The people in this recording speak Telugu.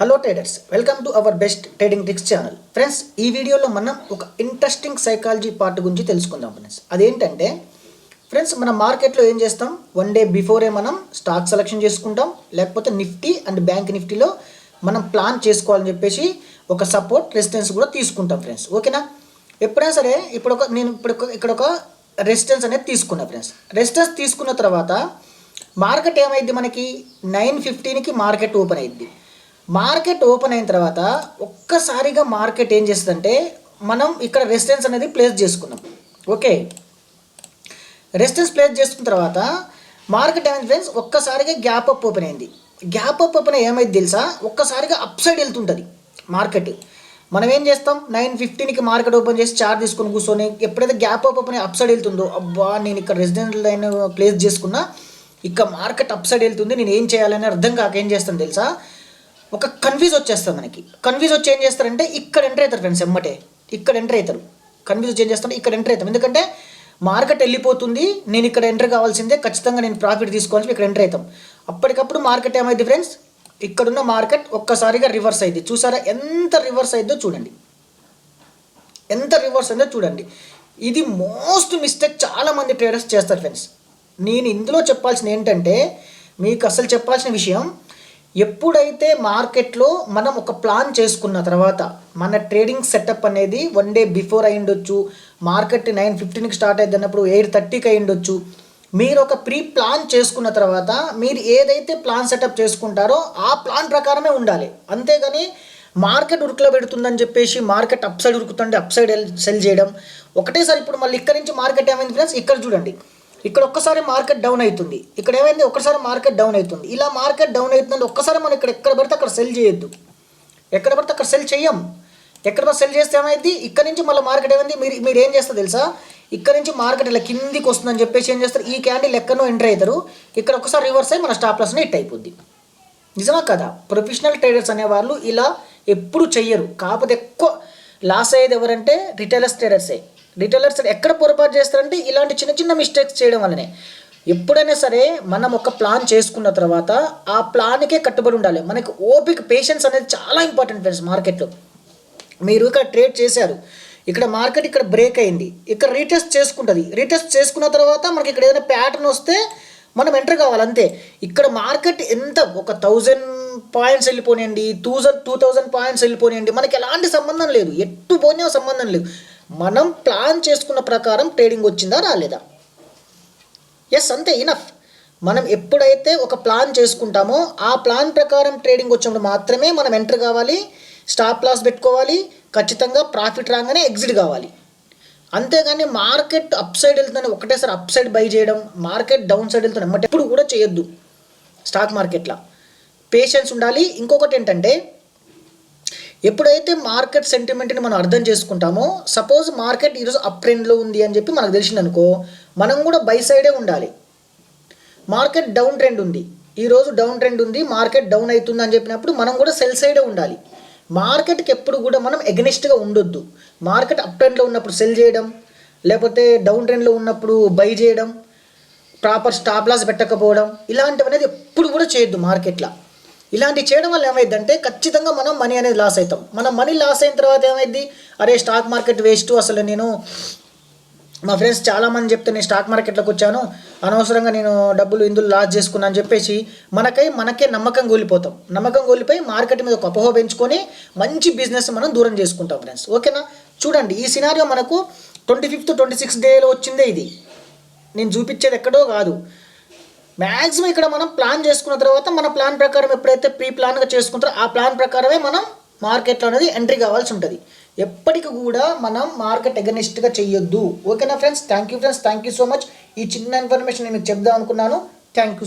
Hello traders welcome to our best trading tricks channel friends ఈ వీడియోలో మనం ఒక ఇంట్రెస్టింగ్ సైకాలజీ పార్ట్ గురించి తెలుసుకుందాం ఫ్రెండ్స్ అదేంటంటే ఫ్రెండ్స్ మన మార్కెట్లో ఏం చేస్తాం? వన్ డే బిఫోరే మనం స్టాక్ సెలెక్షన్ చేసుకుంటాం. లేకపోతే నిఫ్టీ అండ్ బ్యాంక్ నిఫ్టీలో మనం ప్లాన్ చేసుకోవాలని చెప్పేసి ఒక సపోర్ట్ రెసిస్టెన్స్ కూడా తీసుకుంటాం ఫ్రెండ్స్ ఓకేనా? ఎప్పుడైనా సరే ఇప్పుడు ఒక నేను ఇప్పుడు ఇక్కడ ఒక రెసిస్టెన్స్ అనేది తీసుకున్నా ఫ్రెండ్స్ రెసిస్టెన్స్ తీసుకున్న తర్వాత మార్కెట్ ఏమైంది మనకి? నైన్ ఫిఫ్టీన్కి మార్కెట్ ఓపెన్ అయింది మార్కెట్ ఓపెన్ అయిన తర్వాత ఒక్కసారిగా మార్కెట్ ఏం చేస్తుందంటే మనం ఇక్కడ రెసిడెన్స్ అనేది ప్లేస్ చేసుకున్నాం. ఓకే? రెసిడెన్స్ ప్లేస్ చేసుకున్న తర్వాత మార్కెట్ ఏమైంది ఫ్రెండ్స్ ఒక్కసారిగా గ్యాప్ అప్ ఓపెన్ అయింది. గ్యాప్ అప్ ఓపెన్ ఏమైంది తెలుసా? ఒక్కసారిగా అప్ సైడ్ వెళ్తుంటుంది మార్కెట్ మనం ఏం చేస్తాం? నైన్ ఫిఫ్టీన్కి మార్కెట్ ఓపెన్ చేసి చార్ట్ తీసుకొని కూర్చొని ఎప్పుడైతే gap up open up side వెళ్తుందో అబ్బా నేను ఇక్కడ రెసిడెంట్ లైన్ ప్లేస్ చేసుకున్నా ఇక్కడ మార్కెట్ అప్ సైడ్ వెళ్తుంది నేను ఏం చేయాలని అర్థం కాక ఏం చేస్తాను తెలుసా? ఒక కన్ఫ్యూజ్ వచ్చేస్తుంది మనకి. కన్ఫ్యూజ్ వచ్చి ఏం చేస్తారంటే ఇక్కడ ఎంటర్ అవుతారు ఫ్రెండ్స్ ఎమ్మటే. ఇక్కడ ఎంటర్ అవుతారు. కన్ఫ్యూజ్ వచ్చి ఏం చేస్తారంటే ఇక్కడ ఎంటర్ అవుతాం ఎందుకంటే మార్కెట్ వెళ్ళిపోతుంది నేను ఇక్కడ ఎంటర్ కావాల్సిందే ఖచ్చితంగా నేను ప్రాఫిట్ తీసుకోవాల్సి ఇక్కడ ఎంటర్ అవుతాం. అప్పటికప్పుడు మార్కెట్ ఏమైంది ఫ్రెండ్స్ ఇక్కడున్న మార్కెట్ ఒక్కసారిగా రివర్స్ అయింది. చూసారా ఎంత రివర్స్ అయిందో చూడండి. ఎంత రివర్స్ అయిందో చూడండి. ఇది మోస్ట్ మిస్టేక్ చాలామంది ట్రేడర్స్ చేస్తారు ఫ్రెండ్స్ నేను ఇందులో చెప్పాల్సిన ఏంటంటే మీకు అసలు చెప్పాల్సిన విషయం ఎప్పుడైతే మార్కెట్లో మనం ఒక ప్లాన్ చేసుకున్న తర్వాత మన ట్రేడింగ్ సెటప్ అనేది వన్ డే బిఫోర్ అయి ఉండొచ్చు మార్కెట్ నైన్ ఫిఫ్టీన్కి స్టార్ట్ అయింది అన్నప్పుడు ఎయిట్ థర్టీకి అయి ఉండొచ్చు మీరు ఒక ప్రీ ప్లాన్ చేసుకున్న తర్వాత మీరు ఏదైతే ప్లాన్ సెటప్ చేసుకుంటారో ఆ ప్లాన్ ప్రకారమే ఉండాలి. అంతేగాని మార్కెట్ ఉరుకులో పెడుతుందని చెప్పేసి మార్కెట్ అప్ సైడ్ ఉరుకుతుంటే అప్ సైడ్ సెల్ చేయడం ఒకటేసారి ఇప్పుడు మళ్ళీ ఇక్కడ నుంచి మార్కెట్ ఏమైంది ఫ్రెండ్స్? ఇక్కడ చూడండి. ఇక్కడ ఒక్కసారి మార్కెట్ డౌన్ అవుతుంది. ఇక్కడ ఏమైంది? ఒక్కసారి మార్కెట్ డౌన్ అవుతుంది. ఇలా మార్కెట్ డౌన్ అవుతుంది ఒక్కసారి మనం ఇక్కడ ఎక్కడ పడితే అక్కడ సెల్ చేయొద్దు. ఎక్కడ పడితే అక్కడ సెల్ చెయ్యం ఎక్కడ సెల్ చేస్తే ఏమైంది? ఇక్కడ నుంచి మళ్ళీ మార్కెట్ ఏమైంది? మీరు మీరు ఏం చేస్తారు తెలుసా? ఇక్కడ నుంచి మార్కెట్ ఇలా కిందికి వస్తుందని చెప్పేసి ఏం చేస్తారు? ఈ క్యాండిల్ ఎక్కడో ఎంటర్ అవుతారు. ఇక్కడ ఒకసారి రివర్స్ అయ్యి మన స్టాప్ లాస్ని హిట్ అయిపోద్ది. నిజమా కదా? ప్రొఫెషనల్ ట్రేడర్స్ అనేవాళ్ళు ఇలా ఎప్పుడు చెయ్యరు. కాకపోతే ఎక్కువ లాస్ అయ్యేది ఎవరంటే రిటైలర్స్ ట్రేడర్సే రిటైలర్స్ ఎక్కడ పొరపాటు చేస్తారంటే ఇలాంటి చిన్న చిన్న మిస్టేక్స్ చేయడం వల్లనే. ఎప్పుడైనా సరే మనం ఒక ప్లాన్ చేసుకున్న తర్వాత ఆ ప్లాన్కే కట్టుబడి ఉండాలి. మనకి ఓపిక పేషెన్స్ అనేది చాలా ఇంపార్టెంట్ ఫ్రెండ్స్ మార్కెట్లో మీరు ఇక్కడ ట్రేడ్ చేశారు. ఇక్కడ మార్కెట్ ఇక్కడ బ్రేక్ అయింది. ఇక్కడ రీటెస్ట్ చేసుకుంటుంది. రీటెస్ట్ చేసుకున్న తర్వాత మనకి ఇక్కడ ఏదైనా ప్యాటర్న్ వస్తే మనం ఎంటర్ కావాలి అంతే. ఇక్కడ మార్కెట్ ఎంత? ఒక థౌజండ్ పాయింట్స్ వెళ్ళిపోనియండి టూ టూ థౌజండ్ పాయింట్స్ వెళ్ళిపోనియండి. మనకి ఎలాంటి సంబంధం లేదు. ఎట్టు పోయినా సంబంధం లేదు. మనం ప్లాన్ చేసుకున్న ప్రకారం ట్రేడింగ్ వచ్చిందా రాలేదా? ఎస్ అంతే ఇనఫ్ మనం ఎప్పుడైతే ఒక ప్లాన్ చేసుకుంటామో ఆ ప్లాన్ ప్రకారం ట్రేడింగ్ వచ్చినప్పుడు మాత్రమే మనం ఎంటర్ కావాలి స్టాప్ లాస్ పెట్టుకోవాలి ఖచ్చితంగా ప్రాఫిట్ రాగానే ఎగ్జిట్ కావాలి. అంతేగాని మార్కెట్ అప్ సైడ్ వెళ్తుందని ఒకటేసారి అప్ సైడ్ బై చేయడం మార్కెట్ డౌన్ సైడ్ వెళ్తుంది ఎప్పుడు కూడా చేయొద్దు. స్టాక్ మార్కెట్లో పేషెన్స్ ఉండాలి. ఇంకొకటి ఏంటంటే ఎప్పుడైతే మార్కెట్ సెంటిమెంట్ని మనం అర్థం చేసుకుంటామో సపోజ్ మార్కెట్ ఈరోజు అప్ ట్రెండ్లో ఉంది అని చెప్పి మనకు తెలిసిందనుకో మనం కూడా బై సైడే ఉండాలి. మార్కెట్ డౌన్ ట్రెండ్ ఉంది. ఈరోజు డౌన్ ట్రెండ్ ఉంది మార్కెట్ డౌన్ అవుతుంది అని చెప్పినప్పుడు మనం కూడా సెల్ సైడే ఉండాలి. మార్కెట్కి ఎప్పుడు కూడా మనం ఎగనిస్ట్గా ఉండొద్దు. మార్కెట్ అప్ ట్రెండ్లో ఉన్నప్పుడు సెల్ చేయడం లేకపోతే డౌన్ ట్రెండ్లో ఉన్నప్పుడు బై చేయడం ప్రాపర్ స్టాప్ లాస్ పెట్టకపోవడం ఇలాంటివి అనేది ఎప్పుడు కూడా చేయొద్దు మార్కెట్లో. ఇలాంటివి చేయడం వల్ల ఏమైందంటే ఖచ్చితంగా మనం మనీ అనేది లాస్ అవుతాం. మనం మనీ లాస్ అయిన తర్వాత ఏమైంది? అరే స్టాక్ మార్కెట్ వేస్ట్ అసలు నేను మా ఫ్రెండ్స్ చాలామంది చెప్తే నేను స్టాక్ మార్కెట్లోకి వచ్చాను. అనవసరంగా నేను డబ్బులు ఇందులో లాస్ చేసుకున్నాను అని చెప్పేసి మనకై మనకే నమ్మకం కూలిపోతాం. నమ్మకం కూలిపోయి మార్కెట్ మీద ఒక అపోహ పెంచుకొని మంచి బిజినెస్ మనం దూరం చేసుకుంటాం ఫ్రెండ్స్ ఓకేనా చూడండి ఈ సినారియో మనకు ట్వంటీ ఫిఫ్త్ ట్వంటీ సిక్స్ డేలో వచ్చిందే ఇది. నేను చూపించేది ఎక్కడో కాదు. మ్యాక్సిమం ఇక్కడ మనం ప్లాన్ చేసుకున్న తర్వాత మన ప్లాన్ ప్రకారం ఎప్పుడైతే ప్రీ ప్లాన్గా చేసుకుంటారో ఆ ప్లాన్ ప్రకారమే మనం మార్కెట్లో అనేది ఎంట్రీ కావాల్సి ఉంటుంది. ఎప్పటికి కూడా మనం మార్కెట్ ఎగనిస్ట్గా చేయొద్దు ఓకేనా friends? Thank you friends thank you so much ఈ చిన్న ఇన్ఫర్మేషన్ నేను మీకు చెప్దాం అనుకున్నాను. Thank you